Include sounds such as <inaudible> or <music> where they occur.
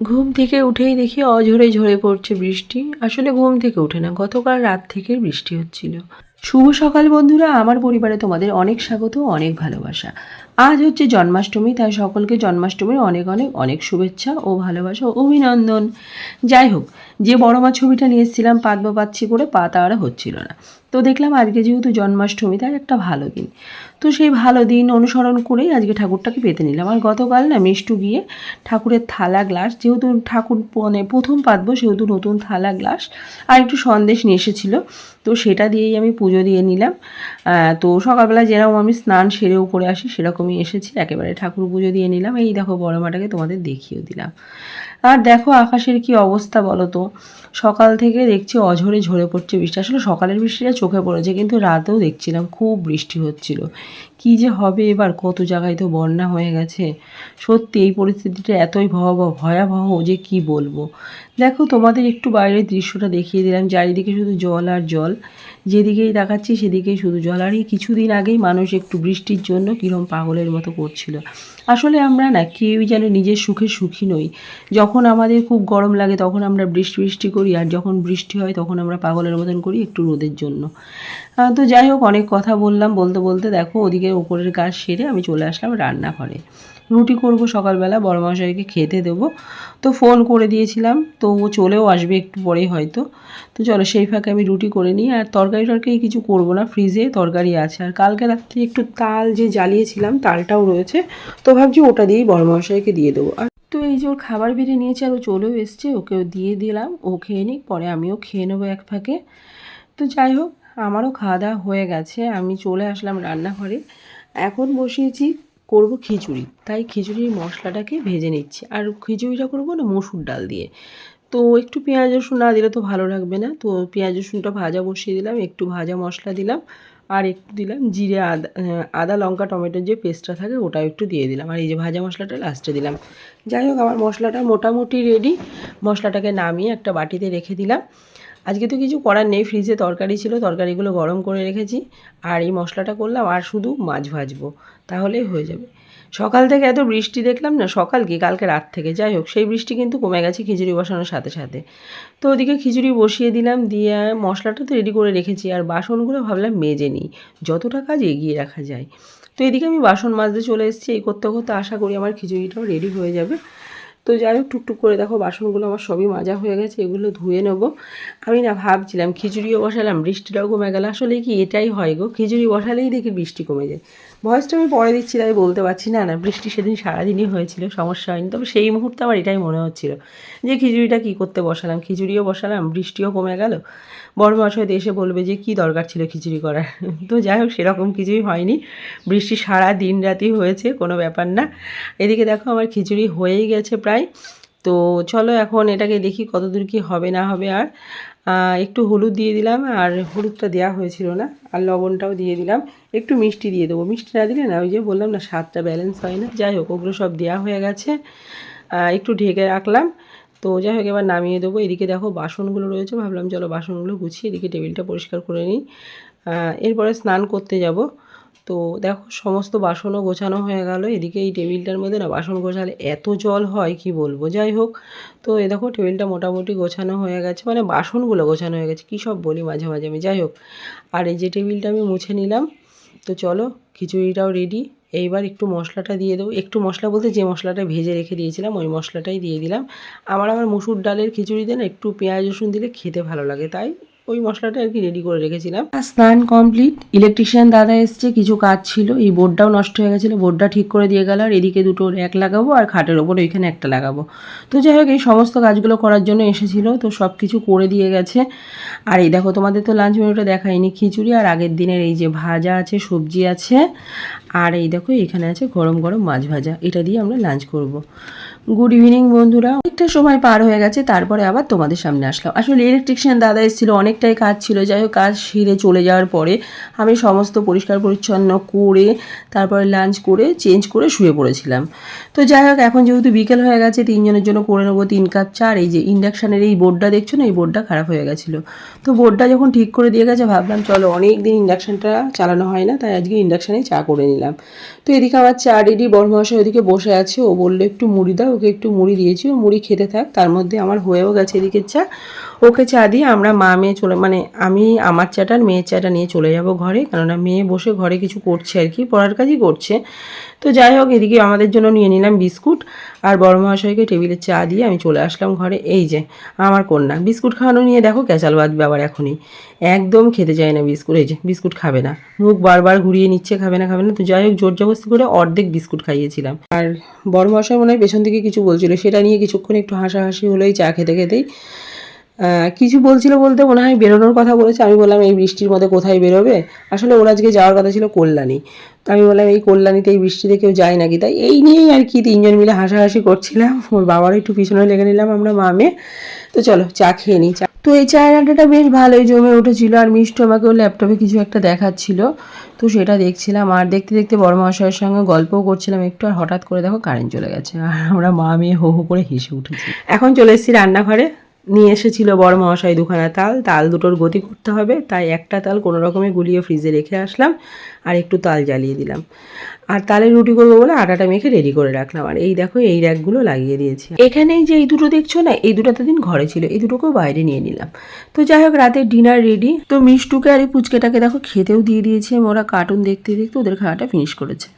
ঘুম থেকে উঠেই দেখি অঝরে ঝরে পড়ছে বৃষ্টি। আসলে ঘুম থেকে উঠে না, গতকাল রাত থেকে বৃষ্টি হচ্ছিল। শুভ সকাল বন্ধুরা, আমার পরিবারে তোমাদের অনেক স্বাগত, অনেক ভালোবাসা। আজ হচ্ছে জন্মাষ্টমী, তাই সকলকে জন্মাষ্টমীর অনেক অনেক অনেক শুভেচ্ছা ও ভালোবাসা ও অভিনন্দন। যাই হোক, যে বড় মা ছবিটা নিয়ে এসেছিলাম পাতবা পাচ্ছি করে পা তাড়া হচ্ছিল না। তো দেখলাম আজকে যেহেতু জন্মাষ্টমী, তাই একটা ভালো দিন। তো সেই ভালো দিন অনুসরণ করেই আজকে ঠাকুরটাকে পেতে নিলাম। আর গতকাল না মিষ্টু গিয়ে ঠাকুরের থালা গ্লাস, যেহেতু ঠাকুর মানে প্রথম পাতবো, সেহেতু নতুন থালা গ্লাস, আর একটু সন্দেশ নিয়ে এসেছিল। তো সেটা দিয়েই আমি পুজো দিয়ে নিলাম। তো সকালবেলা যেরকম আমি স্নান সেরে উপরে আসি, সেরকমই এসেছি। একেবারে ঠাকুর পুজো দিয়ে নিলাম। এই দেখো বড় মাটাকে তোমাদের দেখিয়েও দিলাম। আর দেখো আকাশের কি অবস্থা বলো তো? সকাল থেকে দেখছি অঝরে ঝরে পড়ছে বৃষ্টি। আসলে সকালের বৃষ্টিটা চোখে পড়েছে, কিন্তু রাতেও দেখছিলাম খুব বৃষ্টি হচ্ছিল। কি যে হবে এবার? কত জায়গায় তো বন্যা হয়ে গেছে। সত্যি এই পরিস্থিতিটা এতই ভয়াবহ ভয়াবহ যে কি বলব? দেখো তোমাদের একটু বাইরের দৃশ্যটা দেখিয়ে দিলাম। চারিদিকে শুধু জল আর জল। যেদিকেই তাকাচ্ছি সেদিকেই শুধু জল। আর এই কিছুদিন আগেই মানুষ একটু বৃষ্টির জন্য কীরকম পাগলের মতো করছিল। আসলে আমরা না কেউই যেন নিজের সুখে সুখী নই। যখন আমাদের খুব গরম লাগে তখন আমরা বৃষ্টি বৃষ্টি করি, আর যখন বৃষ্টি হয় তখন আমরা পাগলের মতন করি একটু রোদের জন্য। তো যাই হোক, অনেক কথা বললাম। বলতে বলতে দেখো ওদিকে ওপরের কাজ সেরে আমি চলে আসলাম রান্নাঘরে। রুটি করব সকালবেলা, বড়মশাইকে খেতে দেবো। তো ফোন করে দিয়েছিলাম, তো ও চলেও আসবে একটু পরেই হয়তো। তো চলো সেই ফাঁকে আমি রুটি করে নিই আর তরকারি টরকারি কিছু করব না ফ্রিজে তরকারি আছে। আর কালকে রাত্রে একটু তাল যে জ্বালিয়েছিলাম, তালটাও রয়েছে, তো ভাবছি ওটা দিয়েই বড়মশাইকে দিয়ে দেবো। আর তো এই যে ওর খাবার বেড়ে নিয়েছে, আর ও চলেও এসছে ওকেও দিয়ে দিলাম, ও খেয়ে নিক, পরে আমিও খেয়ে নেব এক ফাঁকে। তো যাই হোক, আমারও খাওয়া দাওয়া হয়ে গেছে, আমি চলে আসলাম রান্নাঘরে। এখন বসিয়েছি, করব খিচুড়ি, তাই খিচুড়ির মশলাটাকে ভেজে নিচ্ছি। আর খিচুড়িটা করব না, মসুর ডাল দিয়ে। তো একটু পেঁয়াজ, রসুন না দিলে তো ভালো লাগবে না। তো পেঁয়াজ, রসুনটা ভাজা বসিয়ে দিলাম, একটু ভাজা মশলা দিলাম, আর একটু দিলাম জিরে, আদা আদা, লঙ্কা টমেটোর যে পেস্টটা থাকে ওটাও একটু দিয়ে দিলাম। আর এই যে ভাজা মশলাটা লাস্টে দিলাম। যাই হোক, আমার মশলাটা মোটামুটি রেডি মশলাটাকে নামিয়ে একটা বাটিতে রেখে দিলাম। আজকে তো কিছু করার নেই ফ্রিজে তরকারি ছিল, তরকারিগুলো গরম করে রেখেছি। আর এই মশলাটা করলাম, আর শুধু মাছ ভাজবো, তাহলেই হয়ে যাবে। সকাল থেকে এত বৃষ্টি দেখলাম না, সকাল কি, কালকে রাত থেকে, যাই হোক, সেই বৃষ্টি কিন্তু কমে গেছে খিচুড়ি বসানোর সাথে সাথে। তো ওদিকে খিচুড়ি বসিয়ে দিলাম, দিয়ে মশলাটা তো রেডি করে রেখেছি, আর বাসনগুলো ভাবলাম মেজে নিই, যতটা কাজ এগিয়ে রাখা যায়। তো এদিকে আমি বাসন মাজতে চলে এসেছি, এই করতে করতে আশা করি আমার খিচুড়িটাও রেডি হয়ে যাবে। তো যাই হোক, টুকটুক করে দেখো, বাসনগুলো আমার সবই মাজা হয়ে গেছে, এগুলো ধুয়ে নেব। আমি না ভাবছিলাম, খিচুড়িও বসালাম, বৃষ্টিটাও কমে গেল। আসলে কি এটাই হয় গো, খিচুড়ি বসালেই দেখি বৃষ্টি কমে যায়। ভয়েসটা আমি পরে দিচ্ছি, তাই বলতে পারছি না। না, বৃষ্টি সেদিন সারাদিনই হয়েছিল, সমস্যা হয়নি। তবে সেই মুহূর্তে আমার এটাই মনে হচ্ছিল যে খিচুড়িটা কী করতে বসালাম? খিচুড়িও বসালাম, বৃষ্টিও কমে গেল। বড় মাস হয়তো এসে বলবে যে, কী দরকার ছিল খিচুড়ি করার? <laughs> তো যাই হোক, সেরকম কিছুই হয়নি। বৃষ্টি সারা দিন রাতই হয়েছে, কোনো ব্যাপার না। এদিকে দেখো, আমার খিচুড়ি হয়েই গেছে প্রায়। তো চলো এখন এটাকে দেখি কতদূর কি হবে, না হবে আর। একটু হলুদ দিয়ে দিলাম আর হলুদটা দেওয়া হয়েছিল না, আর লবণটাও দিয়ে দিলাম। একটু মিষ্টি দিয়ে দেবো। মিষ্টি না দিলে না, ওই যে বললাম না, স্বাদটা ব্যালেন্স হয় না। যাই হোক, ওগুলো সব দেওয়া হয়ে গেছে। একটু ঢেকে রাখলাম। তো যাই হোক, এবার নামিয়ে দেবো। এদিকে দেখো, বাসনগুলো রয়েছে। ভাবলাম, চলো বাসনগুলো গুছিয়ে এদিকে টেবিলটা পরিষ্কার করে নিই। এরপরে স্নান করতে যাব। তো দেখো সমস্ত বাসনও গোছানো হয়ে গেল, এদিকে এই টেবিলটার মধ্যে না বাসন গোছালে এত জল হয় কি বলব? যাই হোক, তো এ দেখো টেবিলটা মোটামুটি গোছানো হয়ে গেছে মানে বাসনগুলো গোছানো হয়ে গেছে, কী সব বলি মাঝে মাঝে আমি, যাই হোক। আর এই যে টেবিলটা আমি মুছে নিলাম, তো চলো খিচুড়িটাও রেডি এইবার একটু মশলাটা দিয়ে দেবো, একটু মশলা বলতে যে মশলাটা ভেজে রেখে দিয়েছিলাম, ওই মশলাটাই দিয়ে দিলাম। আমার আমার মুসুর ডালের খিচুড়িতে না একটু পেঁয়াজ রসুন দিলে খেতে ভালো লাগে, তাই ওই মশলাটা আর কি রেডি করে রেখেছিলাম। স্নান কমপ্লিট ইলেকট্রিশিয়ান দাদা এসছে, কিছু কাজ ছিল, এই বোর্ডটাও নষ্ট হয়ে গেছিল, বোর্ডটা ঠিক করে দিয়ে গেল, আর এদিকে দুটো র্যাক লাগাবো আর খাটের ওপর ওইখানে একটা লাগাবো। তো যাই হোক, এই সমস্ত কাজগুলো করার জন্য এসেছিল, তো সব কিছু করে দিয়ে গেছে। আর এই দেখো, তোমাদের তো লাঞ্চ মেনুটা দেখাইনি, খিচুড়ি আর আগের দিনের এই যে ভাজা আছে, সবজি আছে, আর এই দেখো, এখানে আছে গরম গরম মাছ ভাজা, এটা দিয়ে আমরা লাঞ্চ করব। গুড ইভিনিং বন্ধুরা। অনেকটা সময় পার হয়ে গেছে, তারপরে আবার তোমাদের সামনে আসলাম। আসলে ইলেকট্রিশিয়ান দাদা এসেছিল, অনেকটাই কাজ ছিল। যাই হোক, কাজ সেরে চলে যাওয়ার পরে আমি সমস্ত পরিষ্কার পরিচ্ছন্ন করে, তারপরে লাঞ্চ করে চেঞ্জ করে শুয়ে পড়েছিলাম। তো যাই হোক, এখন যেহেতু বিকেল হয়ে গেছে, তিনজনের জন্য করে নেব তিন কাপ চা। আর এই যে ইন্ডাকশানের এই বোর্ডটা দেখছ না, এই বোর্ডটা খারাপ হয়ে গেছিল। তো বোর্ডটা যখন ঠিক করে দিয়ে গেছে, ভাবলাম চলো অনেক দিন ইন্ডাকশানটা চালানো হয় না, তাই আজকে ইন্ডাকশানেই চা করে নিলাম। তো এদিকে আমার চা রেডি বড় মহাশয় ওদিকে বসে আছে। ও বলল, একটু মুড়ি দাও ওকে একটু মুড়ি দিয়েছি, ও মুড়ি খেতে থাক, তার মধ্যে আমার হয়েও গেছে এদিকের চা। ওকে চা দিয়ে আমরা মা মেয়ে চলে মানে আমি, আমার চাটা আর মেয়ের চাটা নিয়ে চলে যাব ঘরে, কেননা মেয়ে বসে ঘরে কিছু করছে আর কি, পড়ার কাজই করছে। তো যাই হোক, এদিকে আমাদের জন্য নিয়ে নিলাম বিস্কুট আর বড় মহাশয়কে টেবিলে চা দিয়ে আমি চলে আসলাম ঘরে। এই যে, আমার কন্যা। বিস্কুট খাওয়ানো নিয়ে দেখো ক্যাচাল বাঁধবে আবার এখনই। একদম খেতে চায় না বিস্কুট। এই যে, বিস্কুট খাবে না। মুখ বারবার ঘুরিয়ে নিচ্ছে, খাবে না খাবে না। তো যাই হোক, জোর জবস্তি করে অর্ধেক বিস্কুট খাইয়েছিলাম। আর বড় মহাশয় মনে হয় পেছন থেকে কিছু বলছিল, সেটা নিয়ে কিছুক্ষণ একটু হাসাহাসি হলো এই চা খেতে খেতেই। কিছু বলছিল বলতে মনে হয় বেরোনোর কথা বলেছে। আমি বললাম, এই বৃষ্টির মধ্যে কোথায় বেরোবে? আসলে ওর আজকে যাওয়ার কথা ছিল কল্যাণী। তো আমি বললাম, এই কল্যাণীতে এই বৃষ্টিতে কেউ যায় নাকি? তাই এই নিয়েই আর কি তিনজন মিলে হাসাহাসি করছিলাম। ওর বাবারও একটু পিছনে লেগে নিলাম আমরা মামে তো চলো, চা খেয়ে নিই চা তো এই চায়ের আড্ডাটা বেশ ভালোই জমে উঠেছিল। আর মিষ্টি আমাকে ওর ল্যাপটপে কিছু একটা দেখাচ্ছিল। তো সেটা দেখছিলাম। আর দেখতে দেখতে বড় মহাশয়ের সঙ্গে গল্পও করছিলাম একটু। আর হঠাৎ করে দেখো কারেন্ট চলে গেছে। আর আমরা মা, মেয়ে হো হো করে হেসে উঠেছি। এখন চলে এসেছি রান্নাঘরে। নিয়ে এসেছিল বড় মহাশয় দুখানা তাল। তাল দুটোর গতি করতে হবে, তাই একটা তাল কোনো রকমে গুলিয়ে ফ্রিজে রেখে আসলাম আর একটু তাল জ্বালিয়ে দিলাম। আর তালের রুটি করব বলে আটাটা মেখে রেডি করে রাখলাম। আর এই দেখো, এই র্যাকগুলো লাগিয়ে দিয়েছি। এখানে যে এই দুটো দেখছ না, এই দুটো দিন ঘরে ছিল, এই দুটোকেও বাইরে নিয়ে নিলাম। তো যাই হোক, রাতের ডিনার রেডি তো মিষ্টুকে আর এই পুচকেটাকে দেখো, খেতেও দিয়ে দিয়েছি। ওরা কার্টুন দেখতে দেখতে ওদের খাওয়াটা ফিনিশ করেছে।